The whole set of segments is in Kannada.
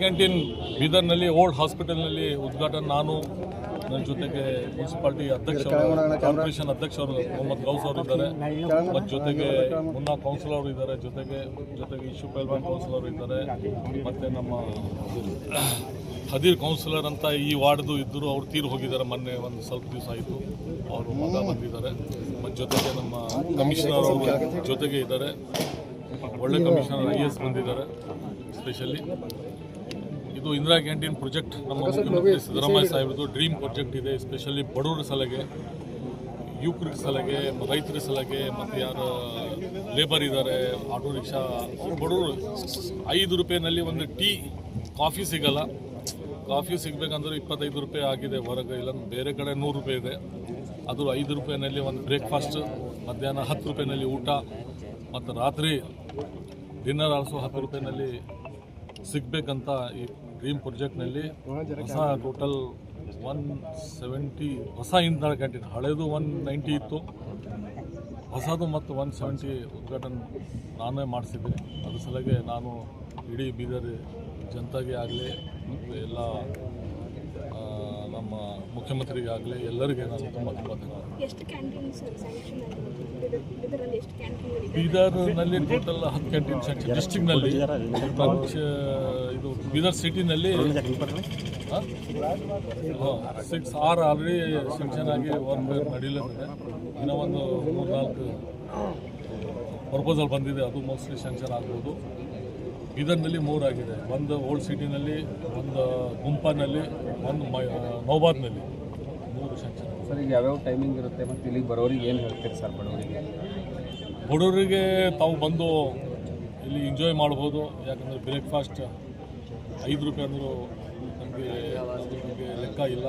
ಕ್ಯಾಂಟೀನ್ ಬೀದರ್ನಲ್ಲಿ ಓಲ್ಡ್ ಹಾಸ್ಪಿಟಲ್ನಲ್ಲಿ ಉದ್ಘಾಟನೆ. ನಾನು, ನನ್ನ ಜೊತೆಗೆ ಮುನ್ಸಿಪಾಲ್ಟಿ ಅಧ್ಯಕ್ಷರು ಕಾರ್ಪೊರೇಷನ್ ಅಧ್ಯಕ್ಷರು ಮೊಹಮ್ಮದ್ ಗೌಸ್ ಅವರು ಇದ್ದಾರೆ. ಮತ್ತು ಜೊತೆಗೆ ಮುನ್ನಾ ಕೌನ್ಸಿಲ್ ಅವರು ಇದ್ದಾರೆ. ಜೊತೆಗೆ ಜೊತೆಗೆ ಇಶು ಪೈಲ್ವಾನ್ ಕೌನ್ಸಿಲ್ ಅವರು ಇದ್ದಾರೆ. ಮತ್ತು ನಮ್ಮ ಹದೀರ್ ಕೌನ್ಸಿಲರ್ ಅಂತ ಈ ವಾರ್ಡ್ದು ಇದ್ದರು, ಅವ್ರು ತೀರು ಹೋಗಿದ್ದಾರೆ ಮೊನ್ನೆ ಒಂದು ಸ್ವಲ್ಪ ದಿವಸ ಆಯಿತು. ಅವರು ಮಗ ಬಂದಿದ್ದಾರೆ. ಮತ್ತು ಜೊತೆಗೆ ನಮ್ಮ ಕಮಿಷನರ್ ಅವರು ಜೊತೆಗೆ ಇದ್ದಾರೆ. ಒಳ್ಳೆ ಕಮಿಷನರ್ ಐ ಎಸ್ ಬಂದಿದ್ದಾರೆ ಸ್ಪೆಷಲಿ ಇದು ಇಂದಿರಾ ಕ್ಯಾಂಟೀನ್ ಪ್ರಾಜೆಕ್ಟ್ ನಮ್ಮ ಮುಖ್ಯಮಂತ್ರಿ ಸಿದ್ದರಾಮಯ್ಯ ಸಾಹೇಬ್ರದ್ದು ಡ್ರೀಮ್ ಪ್ರಾಜೆಕ್ಟ್ ಇದೆ ಎಸ್ಪೆಷಲಿ ಬಡವರ ಸಲಗೆ ಯುವಕರ ಸಲಗೆ ರೈತರ ಸಲಗೆ ಮತ್ತು ಯಾರು ಲೇಬರ್ ಇದ್ದಾರೆ ಆಟೋ ರಿಕ್ಷಾ ಅವ್ರು ಬಡವರು. ಐದು ರೂಪಾಯಿನಲ್ಲಿ ಒಂದು ಟೀ ಕಾಫಿ ಸಿಗಲ್ಲ. ಕಾಫಿ ಸಿಗಬೇಕಂದ್ರೆ ಇಪ್ಪತ್ತೈದು ರೂಪಾಯಿ ಆಗಿದೆ ಹೊರಗೆ ಇಲ್ಲ ಬೇರೆ ಕಡೆ ನೂರು ರೂಪಾಯಿ ಇದೆ. ಅದು ಐದು ರೂಪಾಯಿನಲ್ಲಿ ಒಂದು ಬ್ರೇಕ್ಫಾಸ್ಟ್ ಮಧ್ಯಾಹ್ನ ಹತ್ತು ರೂಪಾಯಿನಲ್ಲಿ ಊಟ ಮತ್ತು ರಾತ್ರಿ ಡಿನ್ನರ್ ಆಲ್ಸೋ ಹತ್ತು ರೂಪಾಯಿನಲ್ಲಿ ಸಿಗಬೇಕಂತ ಈ ಡ್ರೀಮ್ ಪ್ರೊಜೆಕ್ಟ್ನಲ್ಲಿ ಹೊಸ ಟೋಟಲ್ ಒನ್ ಸೆವೆಂಟಿ ಹೊಸ ಇಂಧನ ಕ್ಯಾಂಟೀನ್ ಹಳೆಯದು ಒನ್ ನೈಂಟಿ ಇತ್ತು. ಹೊಸದು ಮತ್ತು ಒನ್ ಸೆವೆಂಟಿ ಉದ್ಘಾಟನೆ ನಾನೇ ಮಾಡಿಸಿದ್ದೀನಿ ಅದ್ರ ಸಲಗೆ ನಾನು ಇಡೀ ಬೀದರ್ ಜನತೆಗೆ ಆಗಲಿ ಮತ್ತು ಎಲ್ಲ ನಮ್ಮ ಮುಖ್ಯಮಂತ್ರಿಗೆ ಆಗಲಿ ಎಲ್ಲರಿಗೆ ನಾನು ತುಂಬ ತುಂಬ ಧನ್ಯವಾದ ಬೀದರ್ನಲ್ಲಿ ಟೋಟಲ್ ಹತ್ತು ಕ್ಯಾಂಟೀನ್ ಸ್ಯಾಂಕ್ಷನ್ ಡಿಸ್ಟಿಕ್ನಲ್ಲಿ ಇದು ಬೀದರ್ ಸಿಟಿನಲ್ಲಿ ಸಿಕ್ಸ್ ಆರ್ ಆಲ್ರೆಡಿ ಸ್ಯಾಂಕ್ಷನ್ ಆಗಿ ವರ್ಕ್ ನಡೀಲಿದೆ ಇನ್ನೂ ಒಂದು ಮೂರು ನಾಲ್ಕು ಪ್ರಪೋಸಲ್ ಬಂದಿದೆ ಅದು ಮೋಸ್ಟ್ಲಿ ಸ್ಯಾಂಕ್ಷನ್ ಆಗ್ಬೋದು. ಬೀದರ್ನಲ್ಲಿ ಮೂರಾಗಿದೆ. ಒಂದು ಓಲ್ಡ್ ಸಿಟಿನಲ್ಲಿ ಒಂದು ಗುಂಪನಲ್ಲಿ ಒಂದು ಮೈ ನೌಬಾದ್ನಲ್ಲಿ. ಮೂರು ಸ್ಯಾಂಕ್ಷನ್ ಸರ್ ಈಗ ಯಾವ್ಯಾವ ಟೈಮಿಂಗ್ ಇರುತ್ತೆ ಮತ್ತು ಇಲ್ಲಿಗೆ ಬರೋರಿಗೆ ಏನು ಹೇಳ್ತೀರಿ ಸರ್ ಬಡವರಿಗೆ? ಬಡವರಿಗೆ ತಾವು ಬಂದು ಇಲ್ಲಿ ಎಂಜಾಯ್ ಮಾಡ್ಬೋದು. ಯಾಕಂದರೆ ಬ್ರೇಕ್ಫಾಸ್ಟ್ ಐದು ರೂಪಾಯಿ ಅಂದರೂ ನಮಗೆ ನಮಗೆ ಲೆಕ್ಕ ಇಲ್ಲ.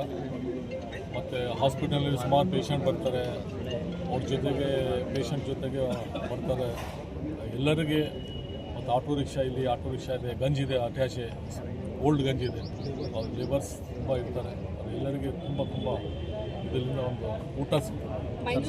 ಮತ್ತು ಹಾಸ್ಪಿಟಲಲ್ಲಿ ಸುಮಾರು ಪೇಷಂಟ್ ಬರ್ತಾರೆ. ಅವ್ರ ಜೊತೆಗೆ ಪೇಷಂಟ್ ಜೊತೆಗೆ ಬರ್ತಾರೆ. ಎಲ್ಲರಿಗೆ ಮತ್ತು ಆಟೋ ರಿಕ್ಷಾ ಇಲ್ಲಿ ಆಟೋ ರಿಕ್ಷಾ ಇದೆ ಗಂಜ್ ಇದೆ ಅಟ್ಯಾಚೆ ಓಲ್ಡ್ ಗಂಜ್ ಇದೆ. ಅವ್ರ ಲೇಬರ್ಸ್ ತುಂಬ ಇರ್ತಾರೆ. ಎಲ್ಲರಿಗೆ ತುಂಬ ತುಂಬ ಇದರಿಂದ ಒಂದು ಊಟ ಸಿಗ್ತದೆ. ಮೈಂಡ್